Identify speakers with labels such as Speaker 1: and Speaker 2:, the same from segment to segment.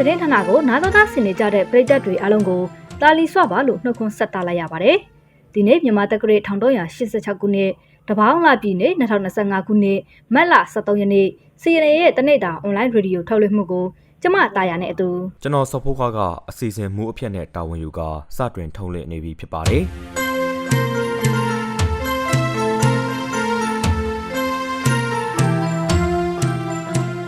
Speaker 1: သတင်းဌာနကိုနာတော်သားဆင်နေကြတဲ့ပရိသတ်တွေအားလုံးကိုတာလီစွာပါလို့နှုတ်ခွန်းဆက်တာလိုက်ရပါတယ်။ဒီနေ့မြန်မာတက္ကရာ1386ခုနှစ်တပေါင်းလပြည်နေ့2025ခုနှစ်မတ်လ23ရက်နေ့ CNA ရဲ့တနေ့တာ online radio ထုတ်လွှင့်မှုကိုကျမတာယာနဲ့အတူ
Speaker 2: ကျွန်တော်စောဖိုးခါကအစီအစဉ်မူအဖြစ်နဲ့တာဝန်ယူကာစတင်ထုံးလင့်နေပြီဖြစ်ပါတယ်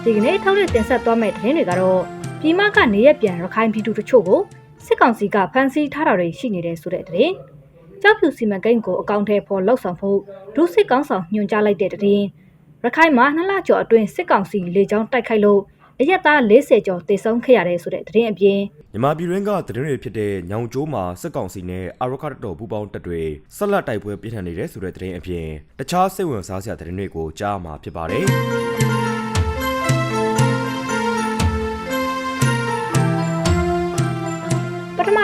Speaker 1: ဒီကနေ့ထုတ်လွှင့်တင်ဆက်သွားမယ့်သတင်းတွေကတော့ ပြည်မကနေရက်ပြန်ရခိုင်ပြည်သူတချို့ကိုစစ်ကောင်စီကဖမ်းဆီးထားတာတွေရှိနေတဲ့ဆိုတဲ့သတင်း။ကြောက်ဖြူစီမံကိန်းကိုအကောင့်ထဲပေါ်လှုပ်ဆောင်ဖို့ဒုစစ်ကောင်ဆောင်ညွှန်ကြားလိုက်တဲ့သတင်း။ရခိုင်မှာနှစ်လကျော်အတွင်းစစ်ကောင်စီလေကြောင်းတိုက်ခိုက်လို့အရက်သား40ကျော်တေဆုံးခဲ့ရတယ်ဆိုတဲ့သတင်းအပြင်
Speaker 2: မြန်မာပြည်တွင်းကသတင်းတွေဖြစ်တဲ့ညောင်ကျိုးမှာစစ်ကောင်စီနဲ့အာရခတ်တော်ပူပေါင်းတပ်တွေဆက်လက်တိုက်ပွဲပြင်းထန်နေတဲ့ဆိုတဲ့သတင်းအပြင်တခြားစိတ်ဝင်စားစရာသတင်းတွေကိုကြားမှာဖြစ်ပါတယ်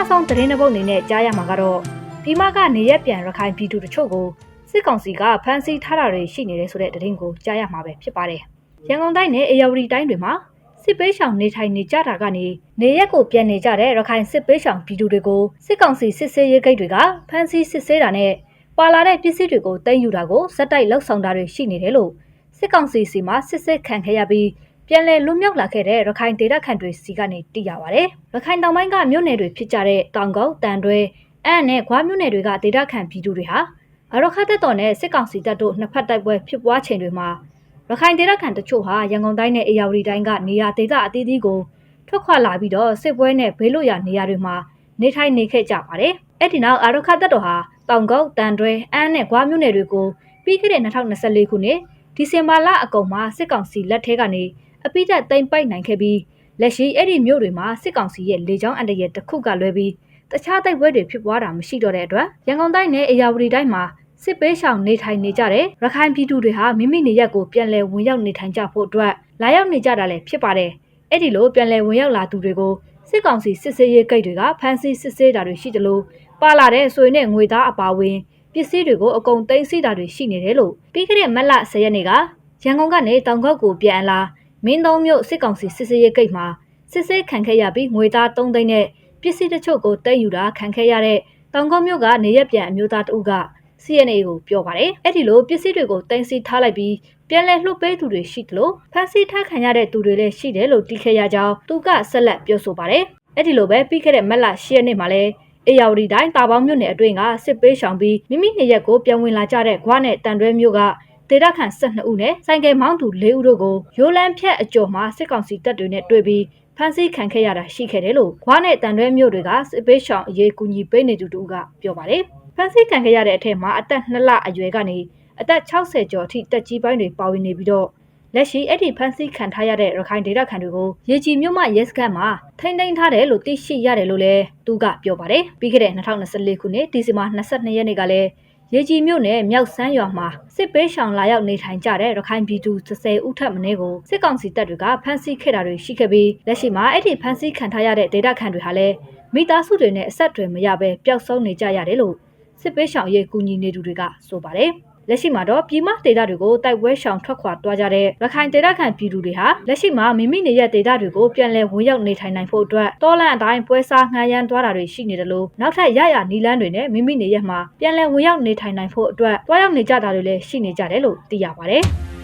Speaker 1: ပထမဆုံးသတင်းတစ်ပုဒ်အနေနဲ့ကြားရမှာကတော့ပြည်မကနေရက်ပြန်ရခိုင်ပြည်သူတချို့ကိုစစ်ကောင်စီကဖမ်းဆီးထားတာတွေရှိနေတယ်ဆိုတဲ့သတင်းကိုကြားရမှာပဲဖြစ်ပါတယ်။ရန်ကုန်တိုင်းနဲ့အေရဝတီတိုင်းတွေမှာစစ်ပေးရှောင်နေထိုင်နေကြတာကနေနေရက်ကိုပြန်နေကြတဲ့ရခိုင်စစ်ပေးရှောင်ပြည်သူတွေကိုစစ်ကောင်စီစစ်ဆေးရေးဂိတ်တွေကဖမ်းဆီးစစ်ဆေးတာနဲ့ပါလာတဲ့ပစ္စည်းတွေကိုတင်ယူတာကိုစက်တိုက်လှုပ်ဆောင်တာတွေရှိနေတယ်လို့စစ်ကောင်စီစီမှစစ်စစ်ခံခဲ့ရပြီး ပြန်လည်လွတ်မြောက်လာခဲ့တဲ့ရခိုင်ဒေသခံတွေစီကနေသိရပါဗျ။ရခိုင်တောင်ပိုင်းကမြို့နယ်တွေဖြစ်ကြတဲ့တောင်ကုန်းတန်တွဲအန်နဲ့ခွားမြို့နယ်တွေကဒေသခံပြည်သူတွေဟာအရခတ်တပ်တော်နဲ့စစ်ကောင်စီတပ်တို့နှစ်ဖက်တိုက်ပွဲဖြစ်ပွားချိန်တွေမှာရခိုင်ဒေသခံတချို့ဟာရန်ကုန်တိုင်းနဲ့အေရဝတီတိုင်းကနေရာဒေသအသီးသီးကိုထွက်ခွာလာပြီးတော့စစ်ပွဲနဲ့ဘေးလွတ်ရာနေရာတွေမှာနေထိုင်နေခဲ့ကြပါတယ်။အဲ့ဒီနောက်အရခတ်တပ်တော်ဟာတောင်ကုန်းတန်တွဲအန်နဲ့ခွားမြို့နယ်တွေကိုပြီးခဲ့တဲ့2024ခုနှစ်ဒီဇင်ဘာလအကုန်မှာစစ်ကောင်စီလက်ထဲကနေ အပိဓာတ်သိမ်းပိုက်နိုင်ခဲ့ပြီးလက်ရှိအဲ့ဒီမြို့တွေမှာစစ်ကောင်စီရဲ့လေကြောင်းအန္တရာယ်တစ်ခုကလွဲပြီးတခြားတိုက်ပွဲတွေဖြစ်ပွားတာမရှိတော့တဲ့အတွက်ရန်ကုန်တိုင်းနဲ့အေရဝတီတိုင်းမှာစစ်ပေးရှောင်နေထိုင်နေကြတဲ့ရခိုင်ပြည်သူတွေဟာမိမိနေရက်ကိုပြန်လည်ဝင်ရောက်နေထိုင်ကြဖို့အတွက်လာရောက်နေကြတာလည်းဖြစ်ပါတယ်။အဲ့ဒီလိုပြန်လည်ဝင်ရောက်လာသူတွေကိုစစ်ကောင်စီစစ်ဆေးရေးဂိတ်တွေကဖမ်းဆီးစစ်ဆေးတာတွေရှိတယ်လို့ပါလာတဲ့ဆွေနဲ့ငွေသားအပါအဝင်ပစ္စည်းတွေကိုအကုန်သိမ်းဆည်းတာတွေရှိနေတယ်လို့ပြီးခဲ့တဲ့မတ်လ10ရက်နေ့ကရန်ကုန်ကနေတောင်ကောက်ကိုပြန်လာ မင်းသုံးမြို့စစ်ကောင်စီစစ်ဆေးရေးဂိတ်မှာစစ်ဆေးခံခဲ့ရပြီးငွေသား3သိန်းနဲ့ပစ္စည်းတချို့ကိုတည်ယူတာခံခဲ့ရတဲ့တောင်ကောက်မြို့ကနေရက်ပြန်အမျိုးသားတဦးက CNA ကိုပြောပါတယ်။အဲ့ဒီလိုပစ္စည်းတွေကိုတင်စီထားလိုက်ပြီးပြန်လည်လှုပ်ပေးသူတွေရှိတယ်လို့ဖန်ဆီးထားခံရတဲ့သူတွေလည်းရှိတယ်လို့တီးခဲ့ရကြောင်းသူကဆက်လက်ပြောဆိုပါတယ်။အဲ့ဒီလိုပဲပြီးခဲ့တဲ့မက်လ10ရက်နေ့မှာလဲအေယာဝတီတိုင်းတာပေါင်းမြို့နယ်အတွင်းကစစ်ပေးရှောင်ပြီးမိမိနေရက်ကိုပြန်ဝင်လာကြတဲ့ဂွားနဲ့တန်တွဲမြို့က ဒေတာခန့်12ဦးနဲ့ဆိုင်ကယ်မောင်းသူ4ဦးတို့ကိုရိုလန်ဖြတ်အကျော်မှာစစ်ကောင်စီတပ်တွေနဲ့တွေ့ပြီးဖမ်းဆီးခံခဲ့ရတာရှိခဲ့တယ်လို့ဂွားနဲ့တန်တွဲမြို့တွေကစစ်ပေးရှောင်အရေးကူညီပေးနေသူတို့ကပြောပါတယ်။ဖမ်းဆီးခံခဲ့ရတဲ့အထက်မှာအသက်2လအရွယ်ကနေအသက်60ကျော်အထိတက်ကြီးပိုင်းတွေပါဝင်နေပြီးတော့လက်ရှိအဲ့ဒီဖမ်းဆီးခံထားရတဲ့ရခိုင်ဒေသခံတွေကိုရေကြီးမြို့မှရဲစခန်းမှာထိန်းသိမ်းထားတယ်လို့သိရှိရတယ်လို့လည်းသူကပြောပါတယ်။ပြီးခဲ့တဲ့2024ခုနှစ်ဒီဇင်ဘာ22ရက်နေ့ကလည်း ရေကြီးမြို့နယ်မြောက်ဆန်းရွာမှာစစ်ပေးရှောင်လာရောက်နေထိုင်ကြတဲ့ရခိုင်ပြည်သူ30ဦးထပ်မင်းကိုစစ်ကောင်စီတပ်တွေကဖမ်းဆီးခဲ့တာတွေရှိခဲ့ပြီးလက်ရှိမှာအဲ့ဒီဖမ်းဆီးခံထားရတဲ့ဒေသခံတွေဟာလည်းမိသားစုတွေနဲ့အဆက်အသွယ်မရဘဲပျောက်ဆုံးနေကြရတယ်လို့စစ်ပေးရှောင်ရေးကူညီနေသူတွေကဆိုပါတယ်။ လက်ရှိမှာတော့ပြည်မဒေသတွေကိုတိုက်ပွဲရှောင်ထွက်ခွာသွားကြတဲ့ရခိုင်ဒေသခံပြည်သူတွေဟာလက်ရှိမှာမိမိနေရဒေသတွေကိုပြန်လည်ဝင်ရောက်နေထိုင်နိုင်ဖို့အတွက်တောလန့်အတိုင်းပွဲစားငှားရမ်းသွားတာတွေရှိနေတယ်လို့နောက်ထပ်ရရနီလန်းတွေနဲ့မိမိနေရမှာပြန်လည်ဝင်ရောက်နေထိုင်နိုင်ဖို့အတွက်တွားရောက်နေကြတာတွေလည်းရှိနေကြတယ်လို့သိရပါတယ်။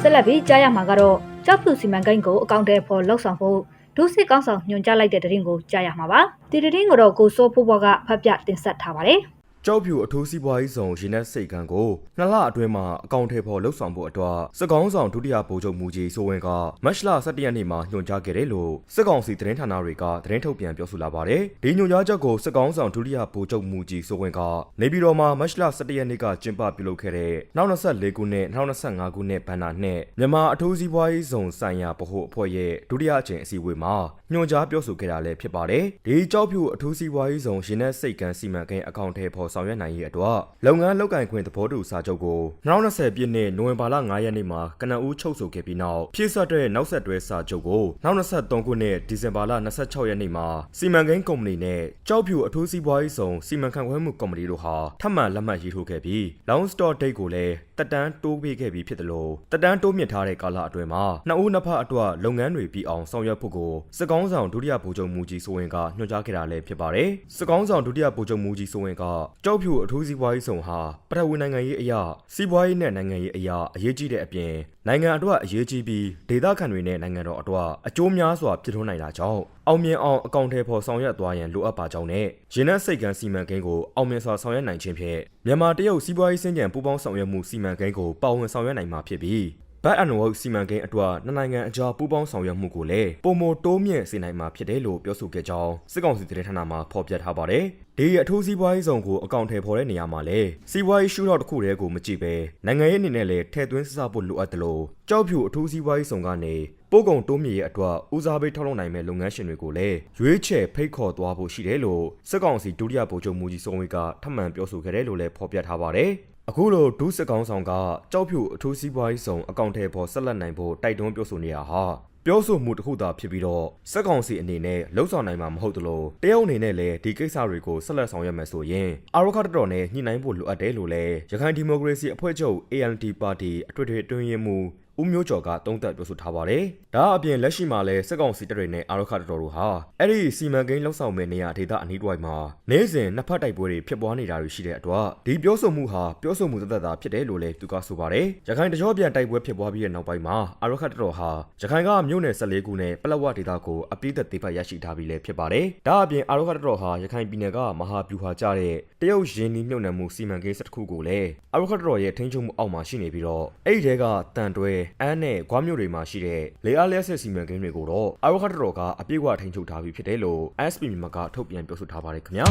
Speaker 1: ဆက်လက်ပြီးကြားရမှာကတော့ကြောက်ဖြူစီမံကိန်းကိုအကောင့်ထဲပေါ်လှုပ်ဆောင်ဖို့ ဒုစစ်ကောင်းဆောင်ညွှန်ကြားလိုက်တဲ့တရင်ကိုကြားရမှာပါဒီတရင်ကိုတော့ကိုစိုးဖိုးဘောကဖတ်ပြတင်ဆက်ထားပါတယ်
Speaker 2: ကြောက်ဖြူအထူးစီးပွားရေးဆောင်ရင်နဲ့စိတ်ကံကိုနှစ်လအတွင်းမှာအကောင့်ထဲပေါ်လှုပ်ဆောင်ဖို့အတွက်စစ်ကောင်ဆောင်ဒုတိယဗိုလ်ချုပ်မူကြီးစိုးဝင်းကမတ်လ17ရက်နေ့မှာညွှန်ကြားခဲ့တယ်လို့စစ်ကောင်စီသတင်းဌာနတွေကသတင်းထုတ်ပြန်ပြောဆိုလာပါတယ်။ဒီညွှန်ကြားချက်ကိုစစ်ကောင်ဆောင်ဒုတိယဗိုလ်ချုပ်မူကြီးစိုးဝင်းကနေပြည်တော်မှာမတ်လ17ရက်နေ့ကကျင်းပပြုလုပ်ခဲ့တဲ့နောက်24ခုနှစ်2025ခုနှစ်ဘဏ္ဍာနှစ်မြန်မာအထူးစီးပွားရေးဆောင်ဆိုင်ရာဗဟိုအဖွဲ့ရဲ့ဒုတိယအကြိမ်အစည်းအဝေးမှာညွှန်ကြားပြောဆိုခဲ့တာလည်းဖြစ်ပါတယ်။ဒီကြောက်ဖြူအထူးစီးပွားရေးဆောင်ရင်နဲ့စိတ်ကံစီမံကိန်းအကောင့်ထဲပေါ်ဆောင်ရွက်နိုင်ရေးအတွက်လုပ်ငန်းလုပ်ကိုင်ခွင့်သဘောတူစာချုပ်ကို2020ပြည့်နှစ်နိုဝင်ဘာလ9ရက်နေ့မှာကနအူးချုပ်ဆိုခဲ့ပြီးနောက်ဖြည့်ဆွတ်တဲ့နောက်ဆက်တွဲစာချုပ်ကို2023ခုနှစ်ဒီဇင်ဘာလ26ရက်နေ့မှာစီမံကိန်းကုမ္ပဏီနဲ့ကြောက်ဖြူအထူးစီးပွားရေးဆောင်စီမံခန့်ခွဲမှုကော်မတီတို့ဟာထပ်မံလက်မှတ်ရေးထိုးခဲ့ပြီး Long Store Date ကိုလည်းတက်တန်းတိုးပေးခဲ့ပြီးဖြစ်တယ်လို့တက်တန်းတိုးမြင့်ထားတဲ့ကာလအတွင်းမှာနှစ်ဦးနှစ်ဖက်အတွက်လုပ်ငန်းတွေပြီးအောင်ဆောင်ရွက်ဖို့ကိုစစ်ကောင်းဆောင်ဒုတိယဗိုလ်ချုပ်မူကြီးစိုးဝင်းကညွှန်ကြားခဲ့တာလည်းဖြစ်ပါတယ်။စစ်ကောင်းဆောင်ဒုတိယဗိုလ်ချုပ်မူကြီးစိုးဝင်းကကြောက်ဖြူအထူးစီးပွားရေးဆောင်ဟာပထဝီနိုင်ငံရေးအရာစီးပွားရေးနဲ့နိုင်ငံရေးအရာအရေးကြီးတဲ့အပြင်နိုင်ငံအတွက်အရေးကြီးပြီးဒေသခံတွေနဲ့နိုင်ငံတော်အတွက်အကျိုးများစွာဖြစ်ထွန်းနိုင်တာကြောင့်အောင်မြင်အောင်အကောင့်ထဲပေါ်ဆောင်ရွက်သွားရန်လိုအပ်ပါကြောင်းနဲ့ရင်းနှက်စိတ်ကန်းစီမံကိန်းကိုအောင်မြင်စွာဆောင်ရွက်နိုင်ခြင်းဖြင့်မြန်မာတရုတ်စီးပွားရေးစင်ကြံပူးပေါင်းဆောင်ရွက်မှုစီမံကိန်းကိုပါဝင်ဆောင်ရွက်နိုင်မှာဖြစ်ပြီး ဘတ်အန်ဝတ်စီမံကိန်းအတွက်နှစ်နိုင်ငံအကြားပူးပေါင်းဆောင်ရွက်မှုကိုလည်းပုံမတိုးမြင့်စေနိုင်မှာဖြစ်တယ်လို့ပြောဆိုခဲ့ကြောင်းစစ်ကောင်စီသတင်းဌာနမှဖော်ပြထားပါတယ်။ဒီအထူးစီးပွားရေးဆောင်ကိုအကောင့်ထဲပေါ်တဲ့နေရာမှာလည်းစီးပွားရေးရှုထောင့်တစ်ခုတည်းကိုမကြည့်ပဲနိုင်ငံရေးအနေနဲ့လည်းထည့်သွင်းစစဖို့လိုအပ်တယ်လို့ကြောက်ဖြူအထူးစီးပွားရေးဆောင်ကနေပို့ကုန်တိုးမြင့်ရဲ့အတွက်ဦးစားပေးထုတ်လုပ်နိုင်မဲ့လုပ်ငန်းရှင်တွေကိုလည်းရွေးချယ်ဖိတ်ခေါ်သွားဖို့ရှိတယ်လို့စစ်ကောင်စီဒုတိယဗိုလ်ချုပ်မူကြီးစိုးဝေးကထပ်မံပြောဆိုခဲ့တယ်လို့လည်းဖော်ပြထားပါတယ်။ အခုလိုဒုစစ်ကောင်းဆောင်ကကြောက်ဖြူအထူးစီးပွားရေးဆောင်အကောင့်ထဲပေါ်ဆက်လက်နိုင်ဖို့တိုက်တွန်းပြောဆိုနေတာဟာပြောဆိုမှုတစ်ခုသာဖြစ်ပြီးတော့စက်ကောင်စီအနေနဲ့လှုပ်ဆောင်နိုင်မှာမဟုတ်သလိုတရုတ်အနေနဲ့လည်းဒီကိစ္စတွေကိုဆက်လက်ဆောင်ရွက်မယ်ဆိုရင်အာရခတ်တော်နဲ့ညှိနှိုင်းဖို့လိုအပ်တယ်လို့လည်းရခိုင်ဒီမိုကရေစီအဖွဲ့ချုပ် ALD ပါတီအထွေထွေတွင်းရင်မှု ဦးမျိုးကျော်ကတုံးသက်ပြောဆိုထားပါတယ်။ဒါအပြင်လက်ရှိမှာလည်းစက်ကောင်စီတပ်တွေနဲ့အာရခတ်တော်တို့ဟာအဲ့ဒီစီမံကိန်းလှုပ်ဆောင်မဲ့နေရာဒေသအနီးတစ်ဝိုက်မှာနေစဉ်နှစ်ဖက်တိုက်ပွဲတွေဖြစ်ပွားနေတာတွေရှိတဲ့အတွက်ဒီပြောဆိုမှုဟာပြောဆိုမှုသက်သက်သာဖြစ်တယ်လို့လည်းသူကဆိုပါတယ်။ရခိုင်တကြောပြန်တိုက်ပွဲဖြစ်ပွားပြီးတဲ့နောက်ပိုင်းမှာအာရခတ်တော်ဟာရခိုင်ကမြို့နယ်14ခုနဲ့ပလက်ဝဒေသကိုအပြည့်သက်သေးပတ်ရရှိထားပြီးလည်းဖြစ်ပါတယ်။ဒါအပြင်အာရခတ်တော်ဟာရခိုင်ပြည်နယ်ကမဟာဗျူဟာကျတဲ့တရုတ်ရင်းနှီးမြှုပ်နှံမှုစီမံကိန်းတစ်ခုကိုလည်းအာရခတ်တော်ရဲ့ထိန်းချုပ်မှုအောက်မှာရှိနေပြီးတော့အဲ့ဒီတဲကတန်တွဲအန်းနဲ့ဂွားမြို့တွေမှာရှိတဲ့လေအားလျက်စစ်စီမံကိန်းတွေကိုတော့အာရခတ်တော်ကအပြည့်အဝထိန်းချုပ်ထားပြီးဖြစ်တယ်လို့ SP မြန်မာကထုတ်ပြန်ပြောဆိုထားပါတယ်ခင်ဗျာ။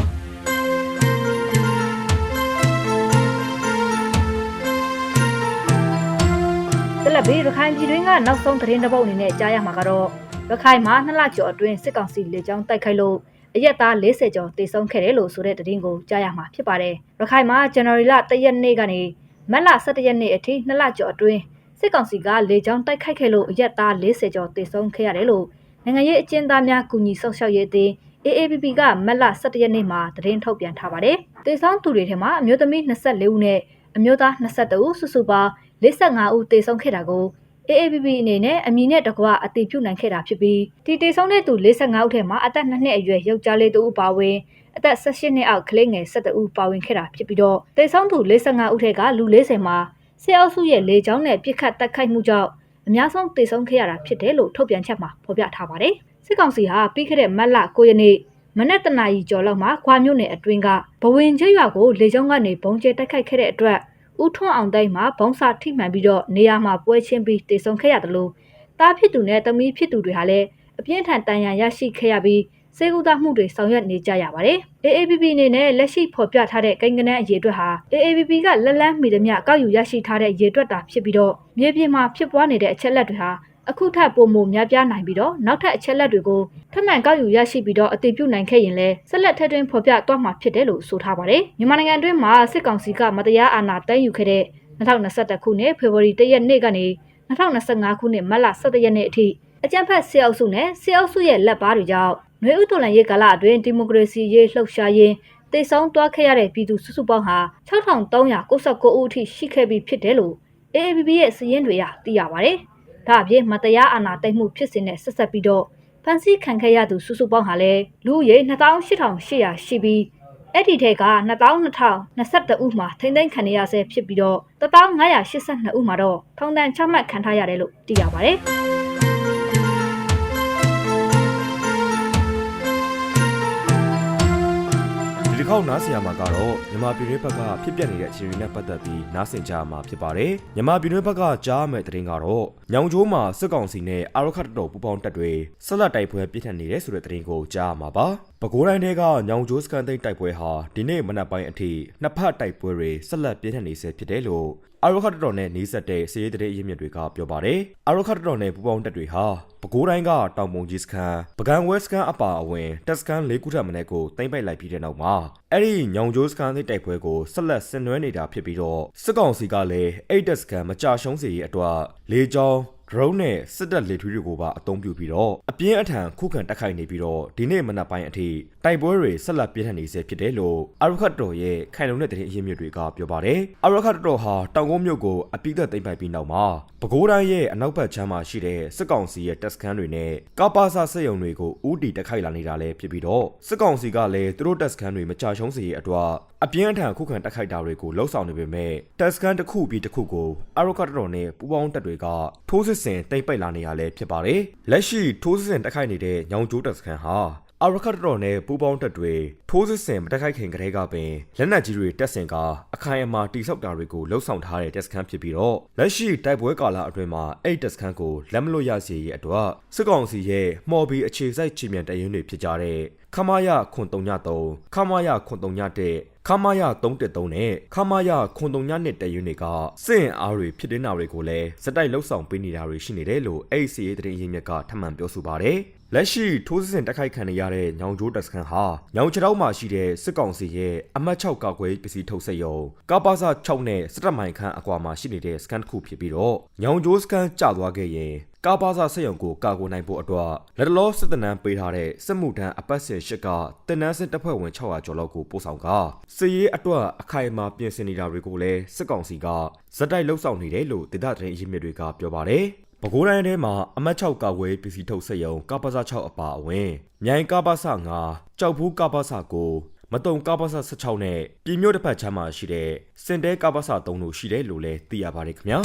Speaker 1: ဆက်လက်ပြီးရခိုင်ပြည်တွင်းကနောက်ဆုံးသတင်းတစ်ပုဒ်အနေနဲ့ကြားရမှာကတော့ရခိုင်မှာနှစ်လကျော်အတွင်းစစ်ကောင်စီလေကြောင်းတိုက်ခိုက်လို့အရက်သား40ကျော်တေဆုံးခဲ့တယ်လို့ဆိုတဲ့သတင်းကိုကြားရမှာဖြစ်ပါတယ်။ရခိုင်မှာဇန်နဝါရီလ1ရက်နေ့ကနေမတ်လ17ရက်နေ့အထိနှစ်လကျော်အတွင်း စစ်ကောင်စီကလေကြောင်းတိုက်ခိုက်ခဲ့လို့အရက်သား40ကျော်တေဆုံးခဲ့ရတယ်လို့နိုင်ငံရေးအကျဉ်းသားများကူညီဆောက်ရှောက်ရေးအသင်း AAPP ကမတ်လ17ရက်နေ့မှာသတင်းထုတ်ပြန်ထားပါတယ်။တေဆုံးသူတွေထဲမှာအမျိုးသမီး24ဦးနဲ့အမျိုးသား22ဦးစုစုပေါင်း45ဦးတေဆုံးခဲ့တာကို AAPP အနေနဲ့အမည်နဲ့တကွအတည်ပြုနိုင်ခဲ့တာဖြစ်ပြီးဒီတေဆုံးတဲ့သူ45ဦးထဲမှာအသက်2နှစ်အရွယ်ယောက်ျားလေးတဦးပါဝင်အသက်18နှစ်အောက်ကလေးငယ်17ဦးပါဝင်ခဲ့တာဖြစ်ပြီးတော့တေဆုံးသူ45ဦးထဲကလူ40မှာ ဆဲအုပ်စုရဲ့လေကြောင်းနဲ့ပြစ်ခတ်တက်ခိုက်မှုကြောင့်အများဆုံးတေဆုံးခဲ့ရတာဖြစ်တယ်လို့ထုတ်ပြန်ချက်မှာဖော်ပြထားပါတယ်စစ်ကောင်စီဟာပြီးခဲ့တဲ့မတ်လ9ရက်နေ့မနက်တနာရီကျော်လောက်မှာခွာမြို့နယ်အတွင်းကဘဝင်ကျွရွာကိုလေကြောင်းကနေဘုံကျဲတိုက်ခိုက်ခဲ့တဲ့အတွက်ဦးထွန်းအောင်တိုင်းမှာဘုံစာထိမှန်ပြီးတော့နေရာမှာပွဲချင်းပြီးတေဆုံးခဲ့ရတယ်လို့တားဖြစ်သူနဲ့တမီးဖြစ်သူတွေဟာလည်းအပြင်းထန်တန်ရာရရှိခဲ့ရပြီး စေကူတာမှုတွေဆောင်ရွက်နေကြရပါတယ်။ AAPP အနေနဲ့လက်ရှိဖော်ပြထားတဲ့ကိန်းဂဏန်းအရေအတွက်ဟာ AAPP ကလက်လန်းမီသမျှကောက်ယူရရှိထားတဲ့ရေတွက်တာဖြစ်ပြီးတော့မြေပြင်မှာဖြစ်ပွားနေတဲ့အချက်လက်တွေဟာအခုထပ်ပုံမများပြားနိုင်ပြီးတော့နောက်ထပ်အချက်လက်တွေကိုထပ်မံကောက်ယူရရှိပြီးတော့အတည်ပြုနိုင်ခဲ့ရင်လည်းဆက်လက်ထပ်တွင်းဖော်ပြသွားမှာဖြစ်တယ်လို့ဆိုထားပါတယ်မြန်မာနိုင်ငံအတွင်းမှာစစ်ကောင်စီကမတရားအာဏာသိမ်းယူခဲ့တဲ့2021ခုနှစ်ဖေဖော်ဝါရီ1ရက်နေ့ကနေ2025ခုနှစ်မတ်လ17ရက်နေ့အထိအကြံဖက်စစ်အုပ်စုနဲ့စစ်အုပ်စုရဲ့လက်ပါတွေကြောင့် ຫນွေဥတော်လန်ရေးကာလအတွင်းဒီမိုကရေစီရေးလှုပ်ရှားရင်းတေဆုံးသွားခဲ့ရတဲ့ပြည်သူစုစုပေါင်းဟာ6399ဦးအထိရှိခဲ့ပြီးဖြစ်တယ်လို့ AABB ရဲ့စည်ရင်းတွေကသိရပါတယ်။ဒါအပြင်မတရားအာဏာသိမ်းမှုဖြစ်စဉ်နဲ့ဆက်ဆက်ပြီးတော့ဖန်ဆီးခံခဲ့ရသူစုစုပေါင်းဟာလည်းလူဦးရေ28,800ရှိပြီးအဲ့ဒီထဲက2222ဦးမှာထိမ့်သိမ်းခံရဆဲဖြစ်ပြီးတော့1582ဦးမှာတော့ထောင်ဒဏ်ချမှတ်ခံထားရတယ်လို့သိရပါတယ်။
Speaker 2: တစ်ခေါက်နားဆင်ရမှာကတော့မြန်မာပြည်တွင်းဘက်ကဖြစ်ပျက်နေတဲ့အခြေအနေနဲ့ပတ်သက်ပြီးနားဆင်ကြရမှာဖြစ်ပါတယ်။မြန်မာပြည်တွင်းဘက်ကကြားရမယ့်သတင်းကတော့ညောင်ကျိုးမှာစစ်ကောင်စီနဲ့အာရခတ်တော်ပူပေါင်းတပ်တွေဆက်လက်တိုက်ပွဲပြစ်ထန်နေတဲ့ဆိုတဲ့သတင်းကိုကြားရမှာပါ။ပဲခူးတိုင်းထဲကညောင်ကျိုးစကန်သိန်းတိုက်ပွဲဟာဒီနေ့မနက်ပိုင်းအထိနှစ်ဖက်တိုက်ပွဲတွေဆက်လက်ပြင်းထန်နေဆဲဖြစ်တယ်လို့ အာရခတ်တော်နဲ့နေဆက်တဲ့စည်ရေးတဲ့အရင်းမြစ်တွေကပြောပါတယ်အာရခတ်တော်နဲ့ပူပေါင်းတပ်တွေဟာပဲခူးတိုင်းကတောင်ပုံကြီးစခန်းပကံဝဲစခန်းအပါအဝင်တက်စခန်း၄ခုထပ်မံကိုတင်ပိုက်လိုက်ပြီးတဲ့နောက်မှာအဲ့ဒီညောင်ကျိုးစခန်းသိတိုက်ပွဲကိုဆက်လက်ဆင်နွှဲနေတာဖြစ်ပြီးတော့စစ်ကောင်စီကလည်းအဲ့တက်စခန်းမကြရှုံးစေရေးအတွက်လေးချောင်း drone နဲ့စစ်တပ်လေထူးတွေကိုပါအသုံးပြုပြီးတော့အပြင်းအထန်ခုခံတိုက်ခိုက်နေပြီးတော့ဒီနေ့မနက်ပိုင်းအထိ တိုက်ပွဲတွေဆက်လက်ပြင်းထန်နေဆဲဖြစ်တယ်လို့အာရခတ်တော်ရဲ့ခိုင်လုံတဲ့သတင်းအရင်းမြစ်တွေကပြောပါတယ်အာရခတ်တော်ဟာတောင်ကုန်းမြို့ကိုအပိသက်သိမ်းပိုက်ပြီးနောက်မှာပဲခူးတိုင်းရဲ့အနောက်ဘက်ခြမ်းမှာရှိတဲ့စစ်ကောင်စီရဲ့တပ်စခန်းတွေနဲ့ကာပါစာစစ်ရုံတွေကိုဦးတီတိုက်ခိုက်လာနေတာလည်းဖြစ်ပြီးတော့စစ်ကောင်စီကလည်းသူတို့တပ်စခန်းတွေမကြရှုံးစေရေးအတွက်အပြင်းအထန်ခုခံတိုက်ခိုက်တာတွေကိုလှုံ့ဆော်နေပေမဲ့တပ်စခန်းတစ်ခုပြီးတစ်ခုကိုအာရခတ်တော်နဲ့ပူးပေါင်းတပ်တွေကထိုးစစ်ဆင်တိတ်ပိတ်လာနေရလဲဖြစ်ပါတယ်။လက်ရှိထိုးစစ်ဆင်တိုက်ခိုက်နေတဲ့ညောင်ကျိုးတပ်စခန်းဟာ အာရခတ်တော်နဲ့ပူးပေါင်းတပ်တွေထိုးစစ်ဆင်မတိုက်ခိုက်ခင်ကတည်းကပင်လက်နက်ကြီးတွေတက်ဆင်ကအခိုင်အမာတိစောက်တာတွေကိုလှုံ့ဆော်ထားတဲ့တပ်စခန်းဖြစ်ပြီးတော့လက်ရှိတိုက်ပွဲကာလအတွင်းမှာအဲ့တပ်စခန်းကိုလက်မလွတ်ရစေရေးအတွက်စစ်ကောင်စီရဲ့မော်ဘီအခြေစိုက်ချီမြန်တရင်တွေဖြစ်ကြတဲ့ခမာယခွန်303ခမာယခွန်301ခမာယ313နဲ့ခမာယခွန်3ညနှစ်တရင်တွေကစစ်ရင်အားတွေဖြစ်တဲ့နာတွေကိုလည်းစတိုက်လှုပ်ဆောင်ပေးနေတာတွေရှိနေတယ်လို့ ACA သတင်းရင်းမြစ်ကထပ်မံပြောဆိုပါတယ်။ လက်ရှိထိုးစစ်ဆင်တိုက်ခိုက်ခံနေရတဲ့ညောင်ကျိုးတပ်စခန်းဟာညောင်ချတောက်မှာရှိတဲ့စစ်ကောင်စီရဲ့အမတ်6ကောက်ွယ်ပစ္စည်းထုတ်ဆက်ရုံကပါစာ6နဲ့စစ်တပ်မိုင်ခန့်အကွာမှာရှိနေတဲ့စကန်တစ်ခုဖြစ်ပြီးတော့ညောင်ကျိုးစကန်ကျသွားခဲ့ရင်ကာပါစာဆက်ရုံကိုကာကွယ်နိုင်ဖို့အတွက်လက်တလောစစ်တနန်းပေးထားတဲ့စစ်မှုထမ်းအပတ်စဉ်ရှစ်ကတင်နန်းစစ်တပ်ဖွဲ့ဝင်600ကျော်လောက်ကိုပို့ဆောင်ကစစ်ရေးအတွက်အခိုင်အမာပြင်ဆင်နေတာတွေကိုလည်းစစ်ကောင်စီကဇက်တိုက်လှုပ်ဆောင်နေတယ်လို့ဒေသသတင်းအရင်းမြစ်တွေကပြောပါတယ် ပဲခူးတိုင်းထဲမှာအမတ်6ကာဝဲပစ္စည်းထုတ်ဆက်ရုံကပ္ပစ6အပါအဝင်မြိုင်ကပ္ပစ9ကြောက်ဘူးကပ္ပစ9မတုံကပ္ပစ16နဲ့ပြည်မြို့တစ်ဖက်ချမ်းမှာရှိတဲ့စင်တဲကပ္ပစ3တို့ရှိတယ်လို့လည်းသိရပါတယ်ခင်ဗျာ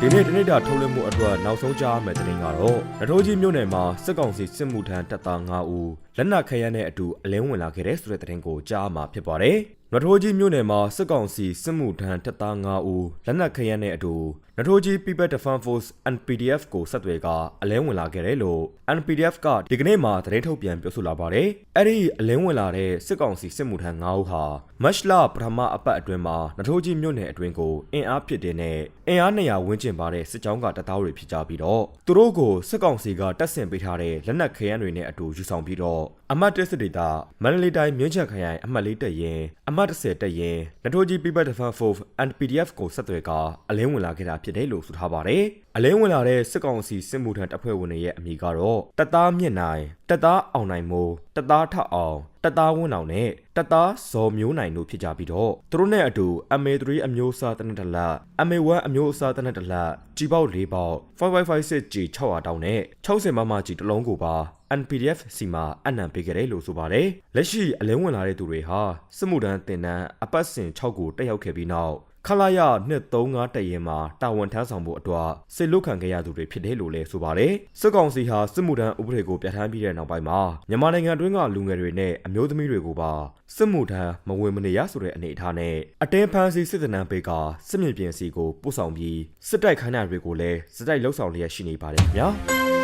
Speaker 2: ဒီနေ့တနေ့တာထုတ်လွှင့်မှုအတွက်နောက်ဆုံးကြားမယ့်သတင်းကတော့နထိုးကြီးမြို့နယ်မှာစစ်ကောင်စီစစ်မှုထမ်းတပ်သား9ဦး လက်နက်ခဲယမ်းနဲ့အတူအလင်းဝင်လာခဲ့တဲ့ဆိုတဲ့သတင်းကိုကြားမှာဖြစ်ပါတယ်။နထိုးကြီးမြို့နယ်မှာစစ်ကောင်စီစစ်မှုထမ်းတပ်သား9ဦးလက်နက်ခဲယမ်းနဲ့အတူနထိုးကြီး People Defense Force NPDF ကိုဆက်သွယ်ကအလင်းဝင်လာခဲ့တယ်လို့ NPDF ကဒီကနေ့မှသတင်းထုတ်ပြန်ပြောဆိုလာပါတယ်။အဲ့ဒီအလင်းဝင်လာတဲ့စစ်ကောင်စီစစ်မှုထမ်း9ဦးဟာမတ်လပထမအပတ်အတွင်းမှာနထိုးကြီးမြို့နယ်အတွင်းကိုအင်အားဖြစ်တဲ့နဲ့အင်အား200ဝန်းကျင်ပါတဲ့စစ်ကြောင်းကတပ်သားတွေဖြစ်ကြပြီးတော့သူတို့ကိုစစ်ကောင်စီကတပ်ဆင်ပေးထားတဲ့လက်နက်ခဲယမ်းတွေနဲ့အတူယူဆောင်ပြီးတော့ difficult အမှတ်1စစ်ဒေတာမန္တလေးတိုင်းမြင်းချံခရိုင်အမှတ်၄တပ်ရင်အမှတ်30တပ်ရင်နထိုးကြီး People Defense Force and PDF ကိုဆက်သွယ်ကအလင်းဝင်လာခဲ့တာဖြစ်တယ်လို့ဆိုထားပါတယ်။အလင်းဝင်လာတဲ့စစ်ကောင်စီစစ်မှုထမ်းတပ်ဖွဲ့ဝင်တွေရဲ့အမည်ကတော့တပ်သားမြင့်နိုင်တပ်သားအောင်နိုင်မိုးတပ်သားထအောင်တပ်သားဝင်းအောင်နဲ့တပ်သားဇော်မျိုးနိုင်တို့ဖြစ်ကြပြီးတော့သူတို့နဲ့အတူ MA3 အမျိုးအစားတနက်တလက် MA1 အမျိုးအစားတနက်တလက်ကြီးပေါက်၄ပေါက် 5556G 600တောင်းနဲ့60မမကြီးတစ်လုံးကိုပါ NPDF စီမှာအနံပေးခဲ့တယ်လို့ဆိုပါတယ်။လက်ရှိအလင်းဝင်လာတဲ့သူတွေဟာစစ်မှုထမ်းတင်တန်းအပတ်စဉ်6ကိုတက်ရောက်ခဲ့ပြီးနောက်ခလာရ235တရင်မှာတာဝန်ထမ်းဆောင်ဖို့အတွက်စစ်လုခံခဲ့ရသူတွေဖြစ်တယ်လို့လည်းဆိုပါတယ်။စစ်ကောင်စီဟာစစ်မှုထမ်းဥပဒေကိုပြဋ္ဌာန်းပြီးတဲ့နောက်ပိုင်းမှာမြန်မာနိုင်ငံအတွင်းကလူငယ်တွေနဲ့အမျိုးသမီးတွေကိုပါစစ်မှုထမ်းမဝင်မနေရဆိုတဲ့အနေအထားနဲ့အတင်းဖမ်းဆီးစစ်တနန်းပေးကစစ်မြေပြင်စီကိုပို့ဆောင်ပြီးစစ်တိုက်ခိုင်းတာတွေကိုလည်းစစ်တိုက်လှုပ်ဆောင်လျက်ရှိနေပါတယ်ခင်ဗျာ။